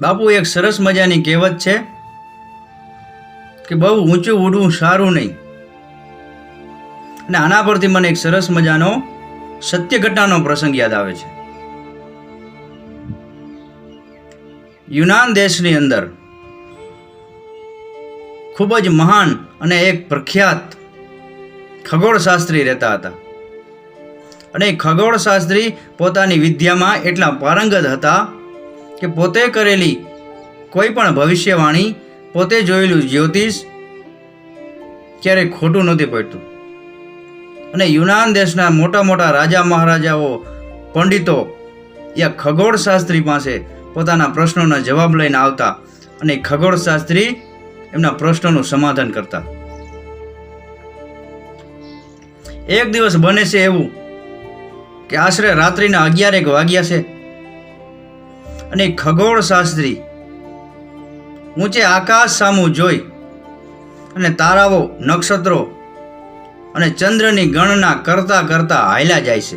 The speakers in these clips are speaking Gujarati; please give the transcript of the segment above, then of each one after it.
બાપુ, એક સરસ મજાની કહેવત છે કે બહુ ઊંચું ઉડવું સારું નહીં. અને આના પરથી મને એક સરસ મજાનો સત્ય ઘટનાનો પ્રસંગ યાદ આવે છે. યુનાન દેશની અંદર ખૂબ જ મહાન અને એક પ્રખ્યાત ખગોળશાસ્ત્રી રહેતા હતા. અને ખગોળશાસ્ત્રી પોતાની વિદ્યામાં એટલા પારંગત હતા કે પોતે કરેલી કોઈ પણ ભવિષ્યવાણી પોતે જોયેલું જ્યોતિષ ક્યારેય ખોટું નથી પડતું. અને યુનાન દેશના મોટા મોટા રાજા મહારાજાઓ, પંડિતો યા ખગોળશાસ્ત્રી પાસે પોતાના પ્રશ્નોના જવાબ લઈને આવતા અને ખગોળશાસ્ત્રી એમના પ્રશ્નોનું સમાધાન કરતા. એક દિવસ બને છે એવું કે આશરે રાત્રિના અગિયારેક વાગ્યા છે. અને ખગોળશાસ્ત્રી ઊંચે આકાશ સામું જોઈ અને તારાઓ નક્ષત્રો અને ચંદ્રની ગણના કરતા કરતા હાયલા જાય છે.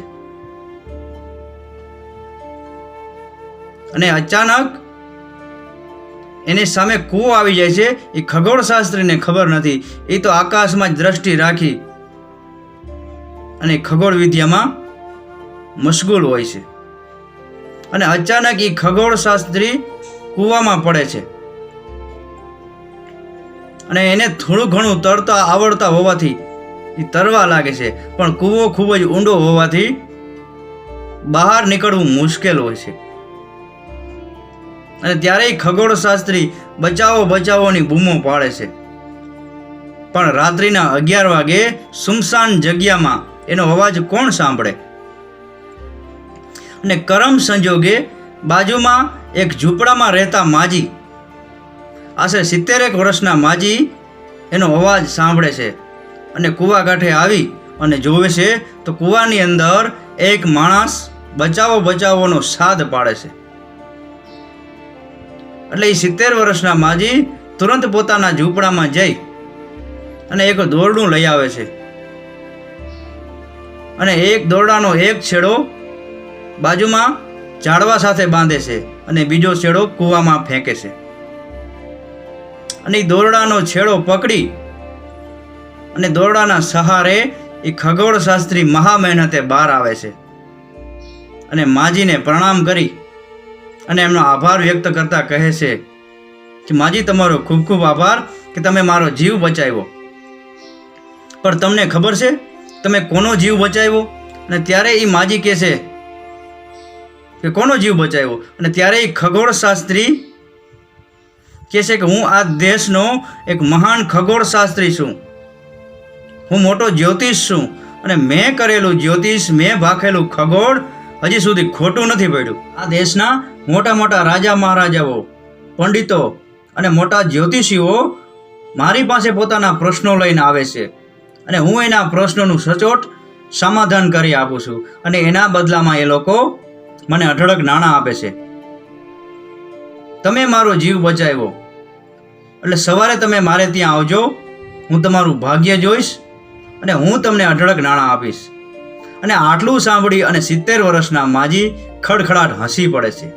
અને અચાનક એની સામે કૂવો આવી જાય છે. એ ખગોળશાસ્ત્રીને ખબર નથી. એ તો આકાશમાં જ દ્રષ્ટિ રાખી અને ખગોળ વિદ્યામાં મશગુલ હોય છે. અને અચાનક એ ખગોળશાસ્ત્રી કૂવામાં પડે છે. અને એને થોડું ઘણું તરતા આવડતા હોવાથી એ તરવા લાગે છે, પણ કૂવો ખૂબ જ ઊંડો હોવાથી બહાર નીકળવું મુશ્કેલ હોય છે. અને ત્યારે ખગોળશાસ્ત્રી બચાવો બચાવોની બૂમો પાડે છે. પણ રાત્રિના અગિયાર વાગે સુમસાન જગ્યામાં એનો અવાજ કોણ સાંભળે? અને કરમ સંજોગે બાજુમાં એક ઝૂંપડામાં રહેતા માજી. આશરે સિત્તેરેક વર્ષના માજી એનો અવાજ સાંભળે છે અને કૂવા કાંઠે આવી અને જોવે છે તો કૂવાની અંદર એક માણસ બચાવો બચાવોનો સાદ પાડે છે. એટલે એ સિત્તેર વર્ષના માજી તુરંત પોતાના ઝૂંપડામાં જઈ અને એક દોરડું લઈ આવે છે. અને એક દોરડાનો એક છેડો બાજુમાં ઝાડવા સાથે બાંધે છે અને બીજો છેડો કૂવામાં ફેંકે છે. અને એ દોરડાનો છેડો પકડી અને દોરડાના સહારે એ ખગોળશાસ્ત્રી મહા મહેનતે બહાર આવે છે અને માજીને પ્રણામ કરી અને એમનો આભાર વ્યક્ત કરતા કહે છે કે, માજી, તમારો ખૂબ ખૂબ આભાર કે તમે મારો જીવ બચાવ્યો. પણ તમને ખબર છે, તમે કોનો જીવ બચાવ્યો? અને ત્યારે એ માજી કહે છે કે કોનો જીવ બચાવ્યો? અને ત્યારે એ ખગોળશાસ્ત્રી કહે છે કે હું આ દેશનો એક મહાન ખગોળશાસ્ત્રી છું. હું મોટો જ્યોતિષ છું અને મેં કરેલું જ્યોતિષ, મેં ભાખેલું ખગોળ હજી સુધી ખોટું નથી પડ્યું. આ દેશના મોટા મોટા રાજા મહારાજાઓ, પંડિતો અને મોટા જ્યોતિષીઓ મારી પાસે પોતાના પ્રશ્નો લઈને આવે છે. અને હું એના પ્રશ્નોનું સચોટ સમાધાન કરી આપું છું. અને એના બદલામાં એ લોકો મને અઢળક નાણાં આપે છે. તમે મારો જીવ બચાવ્યો. એટલે સવારે તમે મારે ત્યાં આવજો. હું તમારું ભાગ્ય જોઈશ અને હું તમને અઢળક નાણાં આપીશ. અને આટલું સાંભળી અને સિત્તેર વર્ષના માજી ખડખડાટ હસી પડે છે.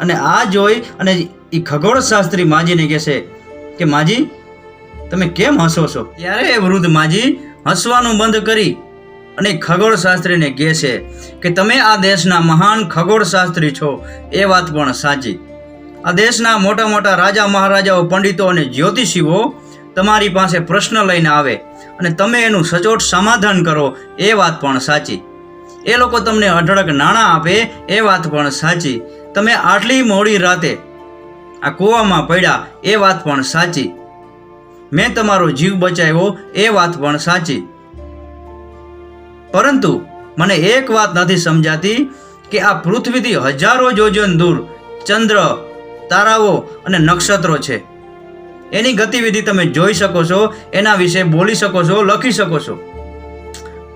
અને આ જોઈ અને એ ખગોળશાસ્ત્રી માજીને કહે છે કે, માજી, તમે કેમ હસો છો? ત્યારે વૃદ્ધ માજી હસવાનું બંધ કરી અને ખગોળશાસ્ત્રીને કહે છે કે તમે આ દેશના મહાન ખગોળશાસ્ત્રી છો, એ વાત પણ સાચી. આ દેશના મોટા મોટા રાજા મહારાજાઓ, પંડિતો અને જ્યોતિષીઓ તમારી પાસે પ્રશ્ન લઈને આવે અને તમે એનું સચોટ સમાધાન કરો, એ વાત પણ સાચી. એ લોકો તમને અઢળક નાણાં આપે, એ વાત પણ સાચી. તમે આટલી મોડી રાતે આ કૂવામાં પડ્યા, એ વાત પણ સાચી. મેં તમારો જીવ બચાવ્યો, એ વાત પણ સાચી. પરંતુ મને એક વાત નથી સમજાતી કે આ પૃથ્વીથી હજારો જોજન દૂર ચંદ્ર, તારાઓ અને નક્ષત્રો છે. એની ગતિવિધિ તમે જોઈ શકો છો, એના વિશે બોલી શકો છો, લખી શકો છો.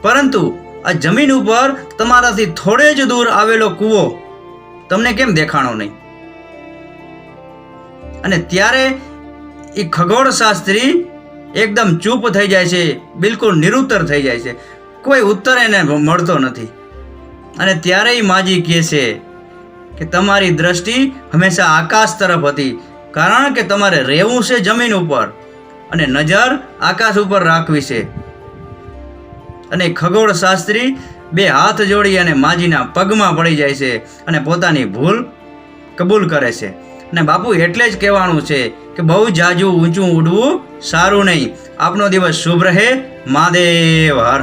પરંતુ આ જમીન ઉપર તમારાથી થોડે જ દૂર આવેલો કૂવો તમને કેમ દેખાણો નહીં? અને ત્યારે એ ખગોળશાસ્ત્રી એકદમ ચૂપ થઈ જાય છે, બિલકુલ નિરુત્તર થઈ જાય છે. કોઈ ઉત્તર એને મળતો નથી. અને ત્યારે માજી કહે છે કે તમારી દ્રષ્ટિ હંમેશા આકાશ તરફ હતી, કારણ કે તમારે રહેવું છે જમીન ઉપર અને નજર આકાશ ઉપર રાખવી છે. અને ખગોળ શાસ્ત્રી બે હાથ જોડી અને માજીના પગમાં પડી જાય છે અને પોતાની ભૂલ કબૂલ કરે છે. અને બાપુ એટલે જ કહેવાનું છે કે બહુ જાજુ ઊંચું ઉડવું સારું નહીં. આપનો દિવસ શુભ રહે. મહાદેવ, હર